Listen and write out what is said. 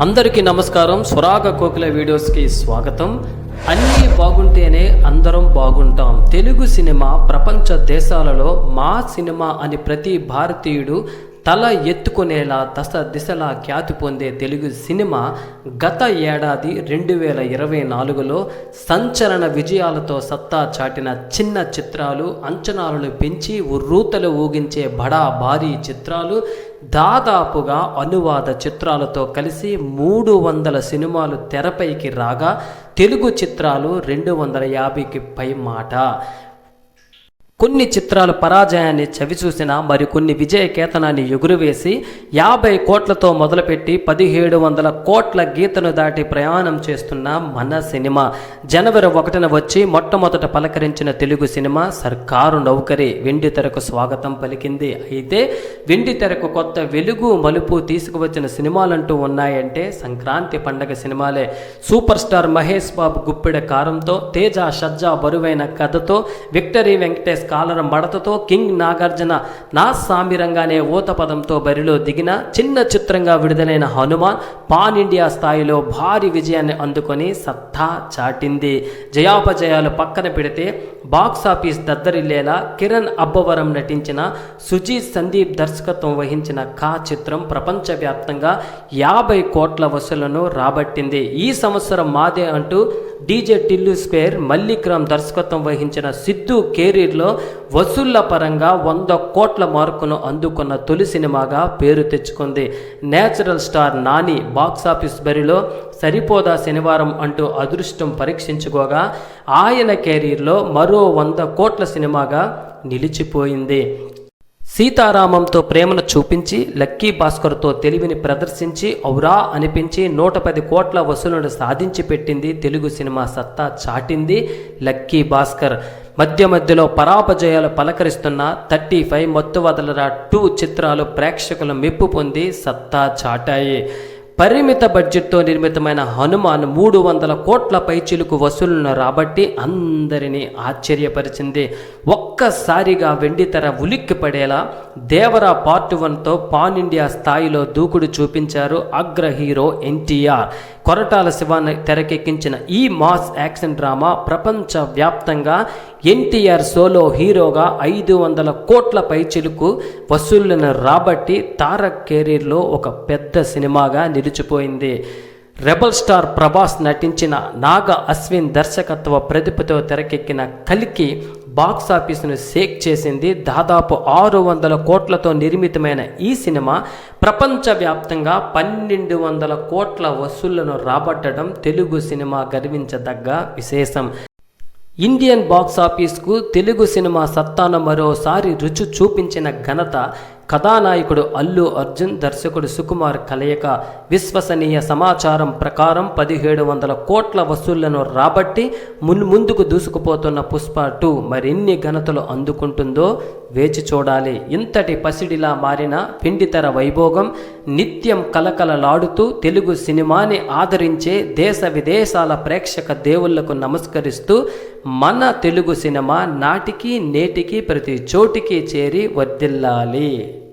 అందరికీ నమస్కారం. స్వరాగ కోకిల వీడియోస్కి స్వాగతం. అన్నీ బాగుంటేనే అందరం బాగుంటాం. తెలుగు సినిమా ప్రపంచ దేశాలలో మా సినిమా అని ప్రతి భారతీయుడు తల ఎత్తుకునేలా దశ దిశలా ఖ్యాతి పొందే తెలుగు సినిమా గత ఏడాది రెండు వేల ఇరవై నాలుగులో సంచలన విజయాలతో సత్తా చాటిన చిన్న చిత్రాలు అంచనాలను పెంచి ఉర్రూతలు ఊగించే బడా భారీ చిత్రాలు దాదాపుగా అనువాద చిత్రాలతో కలిసి మూడు వందల సినిమాలు తెరపైకి రాగా తెలుగు చిత్రాలు రెండు వందల యాభైకి పై మాట. కొన్ని చిత్రాలు పరాజయాన్ని చవిచూసిన మరికొన్ని విజయ కేతనాన్ని ఎగురువేసి యాభై కోట్లతో మొదలుపెట్టి పదిహేడు వందల కోట్ల గీతను దాటి ప్రయాణం చేస్తున్న మన సినిమా. జనవరి ఒకటిన వచ్చి మొట్టమొదట పలకరించిన తెలుగు సినిమా సర్కారు నౌకరి. వెండి తెరకు స్వాగతం పలికింది. అయితే వెండి తెరకు కొత్త వెలుగు మలుపు తీసుకువచ్చిన సినిమాలంటూ ఉన్నాయంటే సంక్రాంతి పండగ సినిమాలే. సూపర్ స్టార్ మహేష్ బాబు గుప్పెడ కారంతో తేజ షజ్జా బరువైన కథతో విక్టరీ వెంకటేష్ కాలర మడతతో కింగ్ నాగార్జున నా సామిరంగానే ఊత పదంతో బరిలో దిగిన చిన్న చిత్రంగా విడుదలైన హనుమాన్ పాన్ ఇండియా స్థాయిలో భారీ విజయాన్ని అందుకొని సత్తా చాటింది. జయాపజయాలు పక్కన పెడితే బాక్స్ ఆఫీస్ దద్దరిల్లేలా కిరణ్ అబ్బవరం నటించిన సుజీత్ సందీప్ దర్శకత్వం వహించిన కా చిత్రం ప్రపంచవ్యాప్తంగా యాభై కోట్ల వసూలను రాబట్టింది. ఈ సంవత్సరం మాదే అంటూ డీజే టిల్లు స్క్వేర్ మల్లిక్రామ్ దర్శకత్వం వహించిన సిద్ధు కెరీర్లో వసూళ్ళ పరంగా వంద కోట్ల మార్కును అందుకున్న తొలి సినిమాగా పేరు తెచ్చుకుంది. నేచురల్ స్టార్ నాని బాక్సాఫీస్ బరిలో సరిపోదా శనివారం అంటూ అదృష్టం పరీక్షించుకోగా ఆయన కెరీర్లో మరో వంద కోట్ల సినిమాగా నిలిచిపోయింది. సీతారామంతో ప్రేమను చూపించి లక్కీ భాస్కర్తో తెలివిని ప్రదర్శించి ఔరా అనిపించి నూట పది కోట్ల వసూలను సాధించి పెట్టింది తెలుగు సినిమా సత్తా చాటింది లక్కీ భాస్కర్. మధ్య మధ్యలో పరాపజయాలు పలకరిస్తున్న థర్టీ ఫైవ్ మొత్తు వదలరా టూ చిత్రాలు ప్రేక్షకుల మెప్పు పొంది సత్తా చాటాయి. పరిమిత బడ్జెట్తో నిర్మితమైన హనుమాన్ మూడు వందల కోట్ల పైచిలుకు వసూళ్ళను రాబట్టి అందరినీ ఆశ్చర్యపరిచింది. ఒక్కసారిగా వెండితెర ఉలిక్కి పడేలా దేవరా పార్ట్ వన్తో పాన్ ఇండియా స్థాయిలో దూకుడు చూపించారు అగ్ర హీరో ఎన్టీఆర్. కొరటాల శివాన్ని తెరకెక్కించిన ఈ మాస్ యాక్షన్ డ్రామా ప్రపంచ వ్యాప్తంగా ఎన్టీఆర్ సోలో హీరోగా ఐదు వందల కోట్ల పైచిలుకు వసూళ్ళను రాబట్టి తారక్ కెరీర్లో ఒక పెద్ద సినిమాగా నిలిచిపోయింది. రెబల్ స్టార్ ప్రభాస్ నటించిన నాగ అశ్విన్ దర్శకత్వ ప్రతిభతో తెరకెక్కిన కలికి బాక్స్ ఆఫీసును షేక్ చేసింది. దాదాపు ఆరు వందల కోట్లతో నిర్మితమైన ఈ సినిమా ప్రపంచవ్యాప్తంగా పన్నెండు వందల కోట్ల వసూళ్ళను రాబట్టడం తెలుగు సినిమా గర్వించదగ్గ విశేషం. ఇండియన్ బాక్స్ ఆఫీస్కు తెలుగు సినిమా సత్తాను మరోసారి రుచి చూపించిన ఘనత కథానాయకుడు అల్లు అర్జున్ దర్శకుడు సుకుమార్ కలయిక విశ్వసనీయ సమాచారం ప్రకారం పదిహేడు వందల కోట్ల వసూళ్ళను రాబట్టి మున్ ముందుకు దూసుకుపోతున్న పుష్ప టూ మరిన్ని ఘనతలు అందుకుంటుందో వేచి చూడాలి. ఇంతటి పసిడిలా మారిన పిండితెర వైభోగం నిత్యం కలకలలాడుతూ తెలుగు సినిమాని ఆదరించే దేశ విదేశాల ప్రేక్షక దేవుళ్ళకు నమస్కరిస్తూ మన తెలుగు సినిమా నాటికి నేటికి ప్రతి చోటికి చేరి వర్ధిల్లాలి.